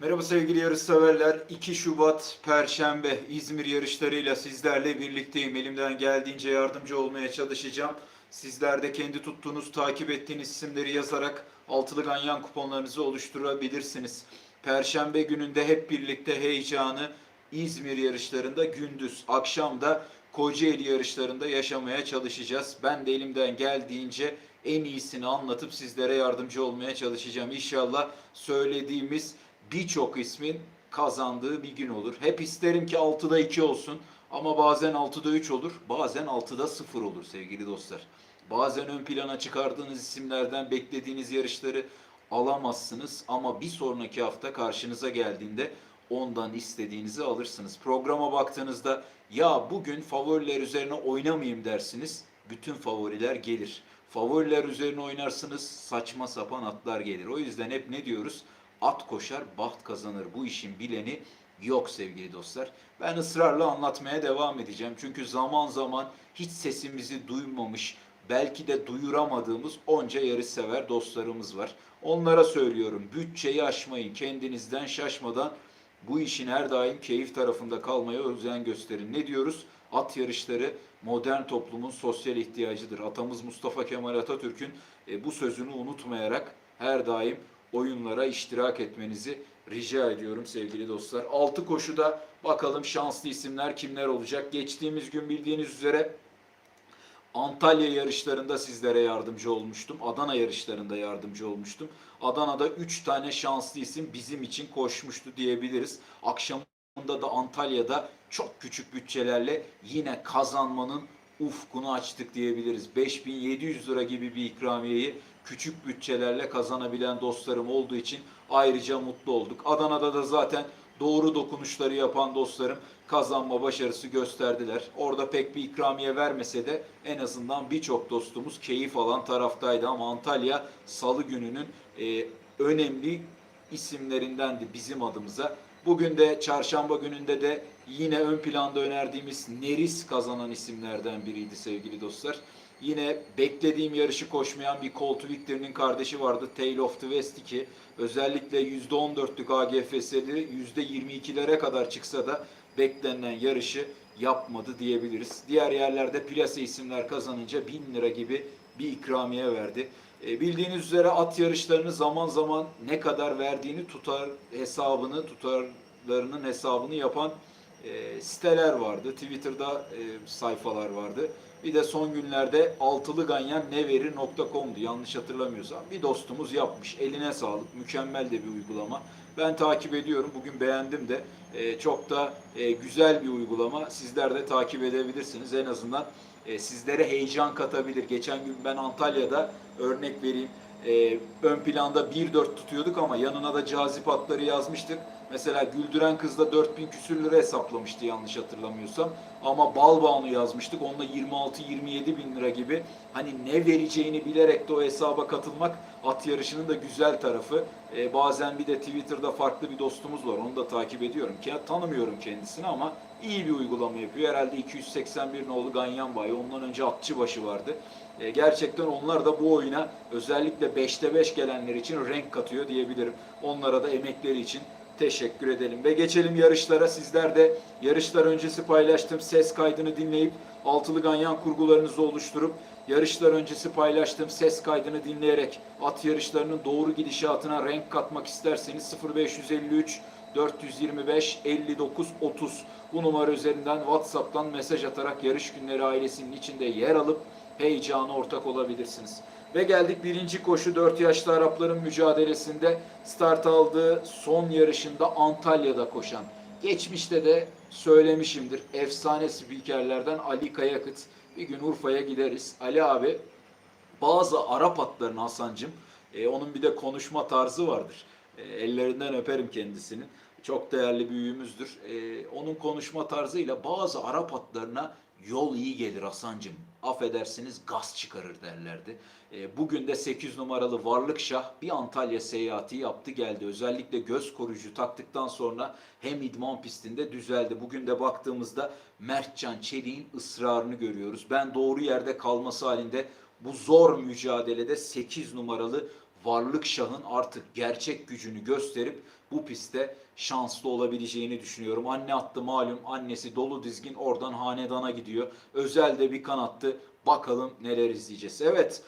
Merhaba sevgili yarışseverler. 2 Şubat Perşembe İzmir yarışlarıyla sizlerle birlikteyim. Elimden geldiğince yardımcı olmaya çalışacağım. Sizler de kendi tuttuğunuz, takip ettiğiniz isimleri yazarak altılı ganyan kuponlarınızı oluşturabilirsiniz. Perşembe gününde hep birlikte heyecanı İzmir yarışlarında gündüz, akşam da Kocaeli yarışlarında yaşamaya çalışacağız. Ben de elimden geldiğince en iyisini anlatıp sizlere yardımcı olmaya çalışacağım. İnşallah söylediğimiz birçok ismin kazandığı bir gün olur. Hep isterim ki 6'da 2 olsun ama bazen 6'da 3 olur, bazen 6'da 0 olur sevgili dostlar. Bazen ön plana çıkardığınız isimlerden beklediğiniz yarışları alamazsınız ama bir sonraki hafta karşınıza geldiğinde ondan istediğinizi alırsınız. Programa baktığınızda ya bugün favoriler üzerine oynamayayım dersiniz. Bütün favoriler gelir. Favoriler üzerine oynarsınız saçma sapan atlar gelir. O yüzden hep ne diyoruz? At koşar, baht kazanır. Bu işin bileni yok sevgili dostlar. Ben ısrarla anlatmaya devam edeceğim. Çünkü zaman zaman hiç sesimizi duymamış, belki de duyuramadığımız onca yarışsever dostlarımız var. Onlara söylüyorum bütçeyi aşmayın, kendinizden şaşmadan bu işin her daim keyif tarafında kalmaya özen gösterin. Ne diyoruz? At yarışları modern toplumun sosyal ihtiyacıdır. Atamız Mustafa Kemal Atatürk'ün e, bu sözünü unutmayarak her daim oyunlara iştirak etmenizi rica ediyorum sevgili dostlar. Altı koşuda bakalım şanslı isimler kimler olacak? Geçtiğimiz gün bildiğiniz üzere Antalya yarışlarında sizlere yardımcı olmuştum. Adana yarışlarında yardımcı olmuştum. Adana'da 3 tane şanslı isim bizim için koşmuştu diyebiliriz. Akşamında da Antalya'da çok küçük bütçelerle yine kazanmanın ufkunu açtık diyebiliriz. 5700 lira gibi bir ikramiyeyi küçük bütçelerle kazanabilen dostlarım olduğu için ayrıca mutlu olduk. Adana'da da zaten doğru dokunuşları yapan dostlarım kazanma başarısı gösterdiler. Orada pek bir ikramiye vermese de en azından birçok dostumuz keyif alan taraftaydı ama Antalya salı gününün e, önemli isimlerindendi bizim adımıza. Bugün de çarşamba gününde de yine ön planda önerdiğimiz Neris kazanan isimlerden biriydi sevgili dostlar. Yine beklediğim yarışı koşmayan bir Colt Victory'nin kardeşi vardı. Tale of the West 2. Özellikle %14'lük AGF'seli %22'lere kadar çıksa da beklenen yarışı yapmadı diyebiliriz. Diğer yerlerde plase isimler kazanınca 1000 lira gibi bir ikramiye verdi. E, bildiğiniz üzere at yarışlarını zaman zaman ne kadar verdiğini tutar hesabını, tutarlarının hesabını yapan e, siteler vardı. Twitter'da e, sayfalar vardı. Bir de son günlerde altılı ganyan neverir.com'du yanlış hatırlamıyorsam. Bir dostumuz yapmış. Eline sağlık. Mükemmel de bir uygulama. Ben takip ediyorum. Bugün beğendim de. E, çok da e, güzel bir uygulama. Sizler de takip edebilirsiniz. En azından e, sizlere heyecan katabilir. Geçen gün ben Antalya'da örnek vereyim. E, ön planda 1-4 tutuyorduk ama yanına da cazip atları yazmıştık. Mesela Güldüren Kız'da 4000 küsür lira hesaplamıştı yanlış hatırlamıyorsam. Ama Balbağını yazmıştık. Onunla 26-27 bin lira gibi. Hani ne vereceğini bilerek de o hesaba katılmak at yarışının da güzel tarafı. Ee, bazen bir de Twitter'da farklı bir dostumuz var. Onu da takip ediyorum. Ki tanımıyorum kendisini ama iyi bir uygulama yapıyor. Herhalde 281 nolu Ganyan Bayi. Ondan önce Atçıbaşı vardı. Ee, gerçekten onlar da bu oyuna özellikle 5'te 5 gelenler için renk katıyor diyebilirim. Onlara da emekleri için teşekkür edelim. Ve geçelim yarışlara. Sizler de yarışlar öncesi paylaştığım ses kaydını dinleyip altılı ganyan kurgularınızı oluşturup yarışlar öncesi paylaştığım ses kaydını dinleyerek at yarışlarının doğru gidişatına renk katmak isterseniz 0553 425 59 30 bu numara üzerinden WhatsApp'tan mesaj atarak yarış günleri ailesinin içinde yer alıp heyecana ortak olabilirsiniz. Ve geldik birinci koşu 4 yaşlı Arapların mücadelesinde start aldığı son yarışında Antalya'da koşan. Geçmişte de söylemişimdir. Efsane spikerlerden Ali Kayakıt. Bir gün Urfa'ya gideriz. Ali abi bazı Arap atlarını Hasan'cım e, onun bir de konuşma tarzı vardır. E, ellerinden öperim kendisinin. Çok değerli büyüğümüzdür. E, onun konuşma tarzıyla bazı Arap atlarına yol iyi gelir Hasan'cım. Affedersiniz gaz çıkarır derlerdi. E, bugün de 8 numaralı Varlıkşah bir Antalya seyahati yaptı geldi. Özellikle göz koruyucu taktıktan sonra hem idman pistinde düzeldi. Bugün de baktığımızda Mertcan Çelik'in ısrarını görüyoruz. Ben doğru yerde kalması halinde bu zor mücadelede 8 numaralı Varlık Şah'ın artık gerçek gücünü gösterip bu pistte şanslı olabileceğini düşünüyorum. Anne attı malum annesi dolu dizgin oradan hanedana gidiyor. Özel de bir kanattı. Bakalım neler izleyeceğiz. Evet.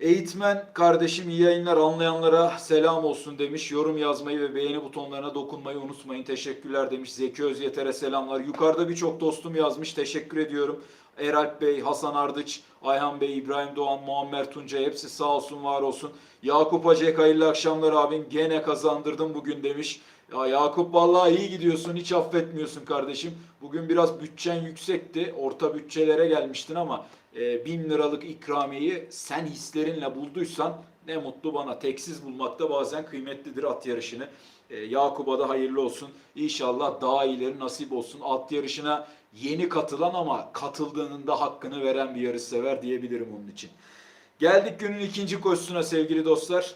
Eğitmen kardeşim iyi yayınlar anlayanlara selam olsun demiş. Yorum yazmayı ve beğeni butonlarına dokunmayı unutmayın. Teşekkürler demiş. Zeki Özyeter'e selamlar. Yukarıda birçok dostum yazmış. Teşekkür ediyorum. Eralp Bey, Hasan Ardıç, Ayhan Bey, İbrahim Doğan, Muammer Tunca hepsi sağ olsun var olsun. Yakup Acek hayırlı akşamlar abim. Gene kazandırdım bugün demiş. Ya Yakup vallahi iyi gidiyorsun. Hiç affetmiyorsun kardeşim. Bugün biraz bütçen yüksekti. Orta bütçelere gelmiştin ama e, bin liralık ikramiyeyi sen hislerinle bulduysan ne mutlu bana. Teksiz bulmak da bazen kıymetlidir at yarışını. E, Yakup'a da hayırlı olsun. İnşallah daha iyileri nasip olsun. At yarışına yeni katılan ama katıldığının da hakkını veren bir yarışsever diyebilirim onun için. Geldik günün ikinci koşusuna sevgili dostlar.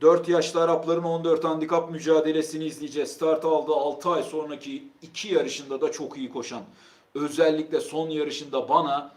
4 yaşlı Arapların 14 handikap mücadelesini izleyeceğiz. Start aldı 6 ay sonraki iki yarışında da çok iyi koşan. Özellikle son yarışında bana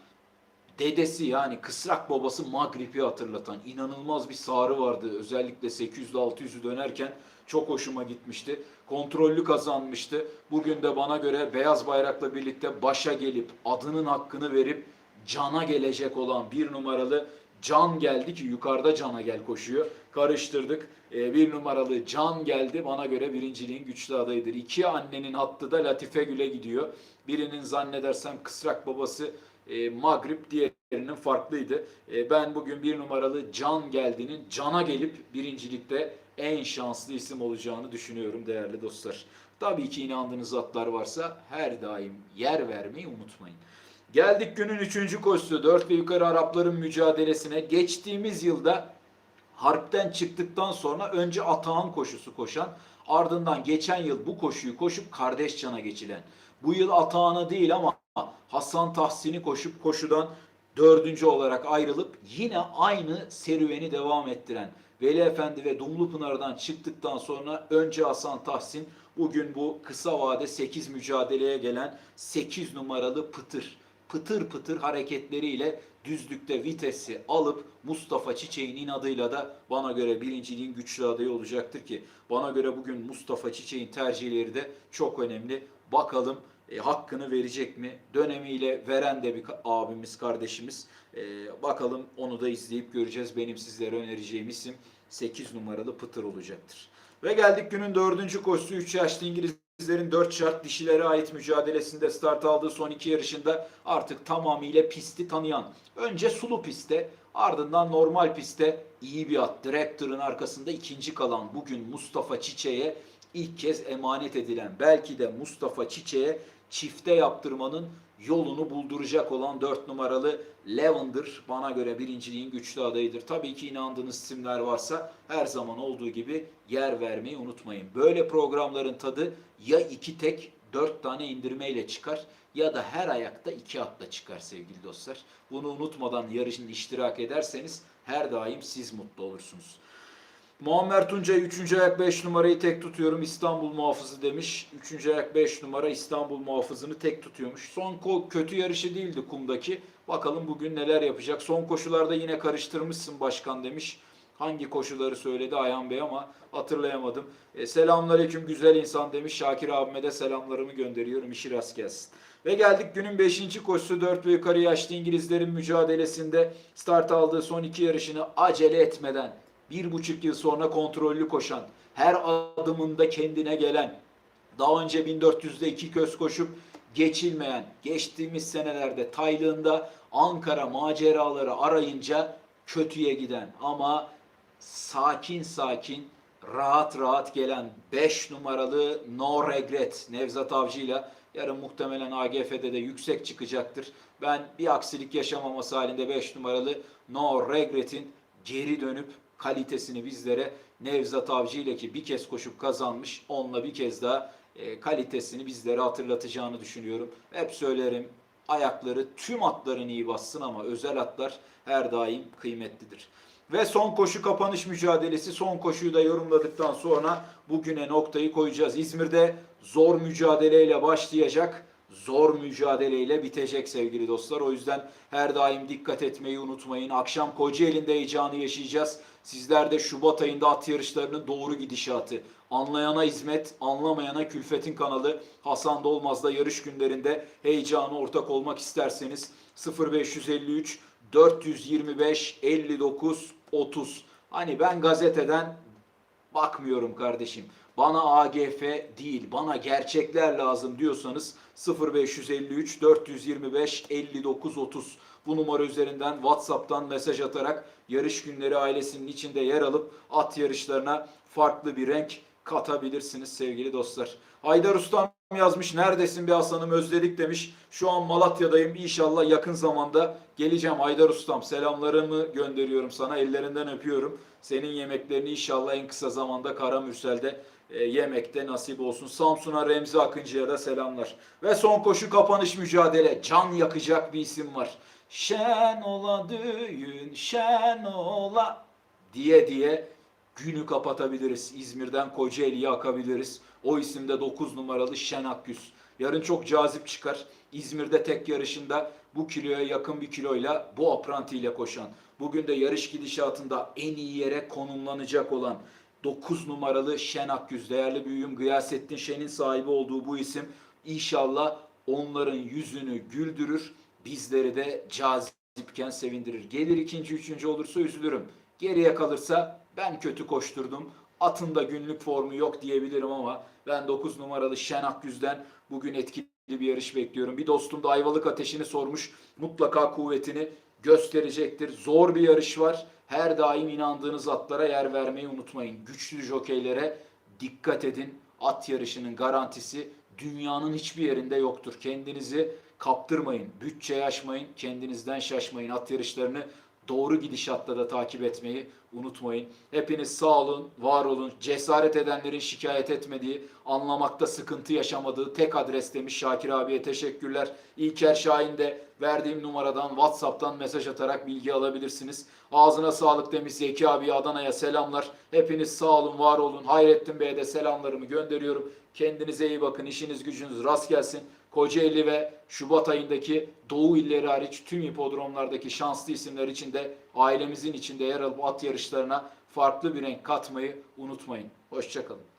dedesi yani kısrak babası Magrib'i hatırlatan inanılmaz bir sarı vardı. Özellikle 800'lü 600'ü dönerken çok hoşuma gitmişti. Kontrollü kazanmıştı. Bugün de bana göre beyaz bayrakla birlikte başa gelip adının hakkını verip cana gelecek olan bir numaralı Can geldi ki yukarıda Can'a gel koşuyor. Karıştırdık. Ee, bir numaralı Can geldi. Bana göre birinciliğin güçlü adayıdır. İki annenin hattı da Latife Gül'e gidiyor. Birinin zannedersem kısrak babası e, Magrib diğerinin farklıydı. E, ben bugün bir numaralı Can geldiğinin Can'a gelip birincilikte en şanslı isim olacağını düşünüyorum değerli dostlar. Tabii ki inandığınız atlar varsa her daim yer vermeyi unutmayın. Geldik günün üçüncü koşusu. Dört ve yukarı Arapların mücadelesine. Geçtiğimiz yılda harpten çıktıktan sonra önce Atağan koşusu koşan, ardından geçen yıl bu koşuyu koşup Kardeşcan'a geçilen. Bu yıl Atağan'a değil ama Hasan Tahsin'i koşup koşudan dördüncü olarak ayrılıp yine aynı serüveni devam ettiren Veli Efendi ve Dumlupınar'dan çıktıktan sonra önce Hasan Tahsin bugün bu kısa vade 8 mücadeleye gelen 8 numaralı Pıtır pıtır pıtır hareketleriyle düzlükte vitesi alıp Mustafa Çiçek'in inadıyla da bana göre birinciliğin güçlü adayı olacaktır ki bana göre bugün Mustafa Çiçek'in tercihleri de çok önemli. Bakalım e, hakkını verecek mi? Dönemiyle veren de bir abimiz, kardeşimiz. E, bakalım onu da izleyip göreceğiz. Benim sizlere önereceğim isim 8 numaralı Pıtır olacaktır. Ve geldik günün dördüncü koşusu 3 yaşlı İngiliz İngilizlerin 4 şart dişilere ait mücadelesinde start aldığı son iki yarışında artık tamamıyla pisti tanıyan. Önce sulu pistte ardından normal pistte iyi bir at. Director'ın arkasında ikinci kalan bugün Mustafa Çiçek'e ilk kez emanet edilen belki de Mustafa Çiçek'e çifte yaptırmanın yolunu bulduracak olan 4 numaralı Lavender bana göre birinciliğin güçlü adayıdır. Tabii ki inandığınız isimler varsa her zaman olduğu gibi yer vermeyi unutmayın. Böyle programların tadı ya iki tek dört tane indirmeyle çıkar ya da her ayakta iki atla çıkar sevgili dostlar. Bunu unutmadan yarışın iştirak ederseniz her daim siz mutlu olursunuz. Muammer Tuncay 3. ayak 5 numarayı tek tutuyorum İstanbul muhafızı demiş. 3. ayak 5 numara İstanbul muhafızını tek tutuyormuş. Son ko kötü yarışı değildi kumdaki. Bakalım bugün neler yapacak. Son koşularda yine karıştırmışsın başkan demiş. Hangi koşuları söyledi Ayhan Bey ama hatırlayamadım. E, selamünaleyküm güzel insan demiş. Şakir abime de selamlarımı gönderiyorum. İşi rast gelsin. Ve geldik günün 5. koşusu 4 ve yukarı yaşlı İngilizlerin mücadelesinde start aldığı son iki yarışını acele etmeden bir buçuk yıl sonra kontrollü koşan, her adımında kendine gelen, daha önce 1400'de iki köz koşup geçilmeyen, geçtiğimiz senelerde Taylığında Ankara maceraları arayınca kötüye giden ama sakin sakin rahat rahat gelen 5 numaralı No Regret Nevzat Avcı'yla yarın muhtemelen AGF'de de yüksek çıkacaktır. Ben bir aksilik yaşamaması halinde 5 numaralı No Regret'in geri dönüp kalitesini bizlere Nevzat Avcı ile ki bir kez koşup kazanmış. Onunla bir kez daha e, kalitesini bizlere hatırlatacağını düşünüyorum. Hep söylerim ayakları tüm atların iyi bassın ama özel atlar her daim kıymetlidir. Ve son koşu kapanış mücadelesi. Son koşuyu da yorumladıktan sonra bugüne noktayı koyacağız. İzmir'de zor mücadeleyle başlayacak zor mücadeleyle bitecek sevgili dostlar. O yüzden her daim dikkat etmeyi unutmayın. Akşam Kocaeli'nde heyecanı yaşayacağız. Sizler de Şubat ayında at yarışlarının doğru gidişatı. Anlayana hizmet, anlamayana külfetin kanalı Hasan Dolmaz'da yarış günlerinde heyecana ortak olmak isterseniz 0553 425 59 30. Hani ben gazeteden bakmıyorum kardeşim. Bana AGF değil, bana gerçekler lazım diyorsanız 0553 425 59 30 bu numara üzerinden WhatsApp'tan mesaj atarak yarış günleri ailesinin içinde yer alıp at yarışlarına farklı bir renk katabilirsiniz sevgili dostlar. Haydar Ustam yazmış neredesin bir Hasan'ım özledik demiş. Şu an Malatya'dayım İnşallah yakın zamanda geleceğim Haydar Ustam. Selamlarımı gönderiyorum sana ellerinden öpüyorum. Senin yemeklerini inşallah en kısa zamanda Karamürsel'de e, yemekte nasip olsun. Samsun'a Remzi Akıncı'ya da selamlar. Ve son koşu kapanış mücadele. Can yakacak bir isim var. Şen ola düğün, şen ola diye diye günü kapatabiliriz. İzmir'den Kocaeli'ye akabiliriz. O isimde 9 numaralı Şen Akgüz. Yarın çok cazip çıkar. İzmir'de tek yarışında bu kiloya yakın bir kiloyla bu apranti ile koşan. Bugün de yarış gidişatında en iyi yere konumlanacak olan 9 numaralı Şen Akgüz. Değerli büyüğüm Gıyasettin Şen'in sahibi olduğu bu isim inşallah onların yüzünü güldürür. Bizleri de cazipken sevindirir. Gelir ikinci, üçüncü olursa üzülürüm. Geriye kalırsa ben kötü koşturdum. Atın da günlük formu yok diyebilirim ama ben 9 numaralı Şen Akgüz'den bugün etkili bir yarış bekliyorum. Bir dostum da Ayvalık Ateşi'ni sormuş. Mutlaka kuvvetini gösterecektir. Zor bir yarış var. Her daim inandığınız atlara yer vermeyi unutmayın. Güçlü jokeylere dikkat edin. At yarışının garantisi dünyanın hiçbir yerinde yoktur. Kendinizi kaptırmayın. Bütçe aşmayın. Kendinizden şaşmayın. At yarışlarını doğru gidişatla da takip etmeyi unutmayın. Hepiniz sağ olun, var olun. Cesaret edenlerin şikayet etmediği, anlamakta sıkıntı yaşamadığı tek adres demiş Şakir abiye teşekkürler. İlker Şahin de verdiğim numaradan WhatsApp'tan mesaj atarak bilgi alabilirsiniz. Ağzına sağlık demiş Zeki abi Adana'ya selamlar. Hepiniz sağ olun, var olun. Hayrettin Bey'e de selamlarımı gönderiyorum. Kendinize iyi bakın. İşiniz gücünüz rast gelsin. Kocaeli ve Şubat ayındaki Doğu illeri hariç tüm hipodromlardaki şanslı isimler için de ailemizin içinde yer alıp at yarışlarına farklı bir renk katmayı unutmayın. Hoşçakalın.